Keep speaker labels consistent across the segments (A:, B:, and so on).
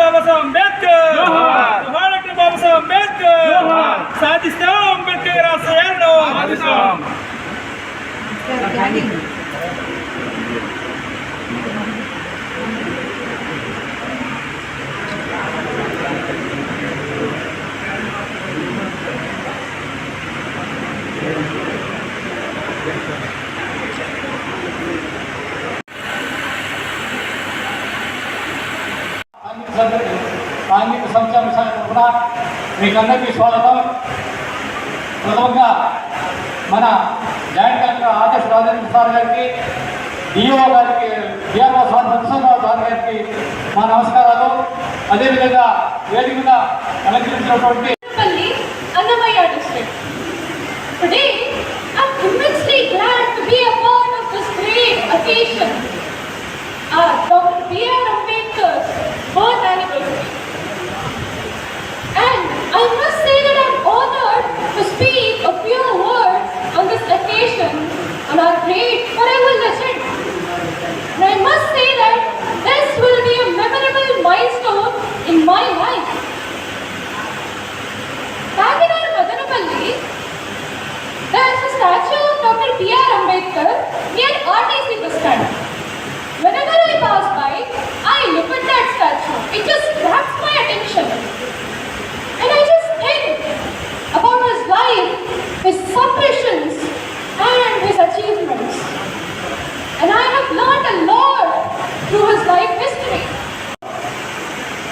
A: Babasaheb Ambedkar! Doctor Babasaheb Ambedkar! సాధిస్తాం అంబేద్కర్ ఆశయాలను
B: సాంఘిక సంక్షేమ శాఖ తరఫున మీకందరికీ స్వాగతం. ప్రథమంగా మన joint collector Adesh Rajendra sir గారికి డిఓ గారికి డిఆర్ఓ సార్ నరసింహరావు సార్ గారికి మా నమస్కారాలు. అదేవిధంగా వేదికగా అలంకరించినటువంటి
C: అన్నమయ్యాడు I must say that I'm honored to speak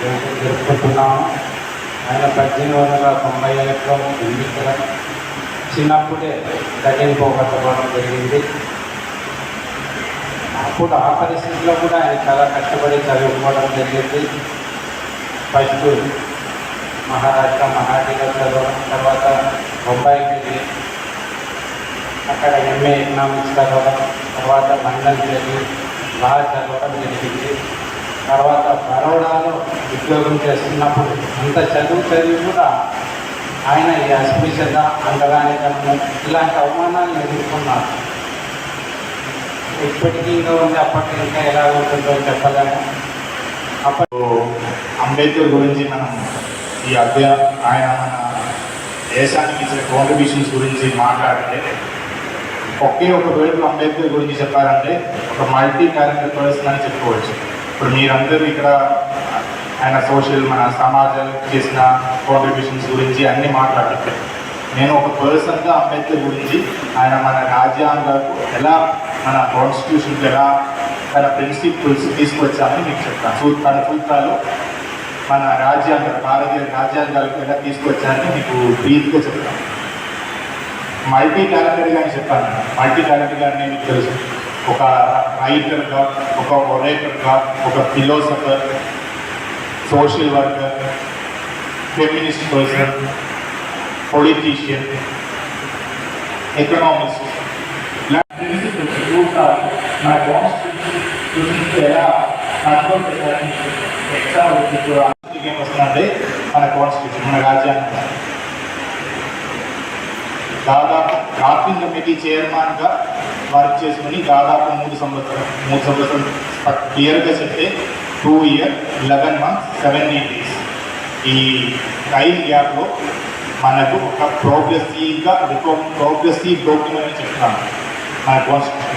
D: జరుపుకుంటున్నాము ఆయన పద్దెనిమిది వందల తొంభై ఏళ్ళలో జన్మించడం చిన్నప్పుడే కఠిన జరిగింది. అప్పుడు ఆ పరిస్థితిలో కూడా ఆయన చాలా కష్టపడి చదువుకోవడం జరిగింది. ఫస్ట్ మహారాష్ట్ర మహాటిలో చదవడం తర్వాత బొంబాయికి వెళ్ళి అక్కడ ఎంఏ ఎకనామిక్స్ చదవడం తర్వాత లండన్ వెళ్ళి లా చదవడం జరిగింది. తర్వాత బరోడాలో ఉద్యోగం చేస్తున్నప్పుడు అంత చదువు చదివి కూడా ఆయన ఈ అస్పృశ్యత అంగరానికము ఇలాంటి అవమానాలను ఎదుర్కొన్నారు. ఇప్పటికీ ఇంకా ఉంది అప్పటికి ఇంకా ఎలా ఉంటుందో చెప్పలేము. అప్పుడు
E: అంబేద్కర్ గురించి మనం ఈ అధ్యయ ఆయన మన దేశానికి ఇచ్చిన కాంట్రిబ్యూషన్స్ గురించి మాట్లాడితే ఒకే ఒక వేడుకు అంబేద్కర్ గురించి చెప్పారంటే ఒక మల్టీ క్యారెక్టర్ పర్సన్ అని చెప్పుకోవచ్చు. ఇప్పుడు మీరందరూ ఇక్కడ ఆయన సోషల్ మన సమాజానికి చేసిన కాంట్రిబ్యూషన్స్ గురించి అన్నీ మాట్లాడారు నేను ఒక పర్సన్గా అంబేద్కర్ గురించి ఆయన మన రాజ్యాంగాలకు ఎలా మన కాన్స్టిట్యూషన్కి ఎలా తన ప్రిన్సిపల్స్ తీసుకొచ్చామని మీకు చెప్తాను. సూ తన సూత్రాలు మన రాజ్యాంగ భారతీయ రాజ్యాంగాలకు ఎలా తీసుకొచ్చారని మీకు బ్రీఫ్గా చెప్తాను. మల్టీ టాలెంటెడ్గా అని చెప్పాను. మల్టీ టాలెంటెడ్గా కానీ మీకు తెలుసు. ఒక రైటర్గా ఒక ఒరేటర్గా ఒక philosopher social worker feminist person politician economist ఇలా ప్రిన్సిపల్స్ సూత్రాలు మన కాన్స్టిట్యూషన్ ఎలా కంట్రోల్ చేయాలని ఎగ్జామ్ ఏం వస్తుందంటే మన కాన్స్టిట్యూషన్ మన రాజ్యాంగం. దాదాపు డ్రాఫ్టింగ్ కమిటీ చైర్మన్గా వర్క్ చేసుకుని దాదాపు మూడు సంవత్సరం మూడు సంవత్సరం క్లియర్గా చెప్తే two year eleven months seven eight days ఈ టైం గ్యాప్లో మనకు ఒక ప్రోగ్రెసివ్గా ప్రోగ్రెసివ్ డాక్యుమెంట్ అని చెప్తాను మన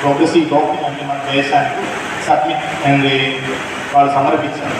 E: ప్రోగ్రెసివ్ డాక్యుమెంట్ మన దేశానికి సబ్మిట్ అండ్ వాళ్ళు సమర్పించారు.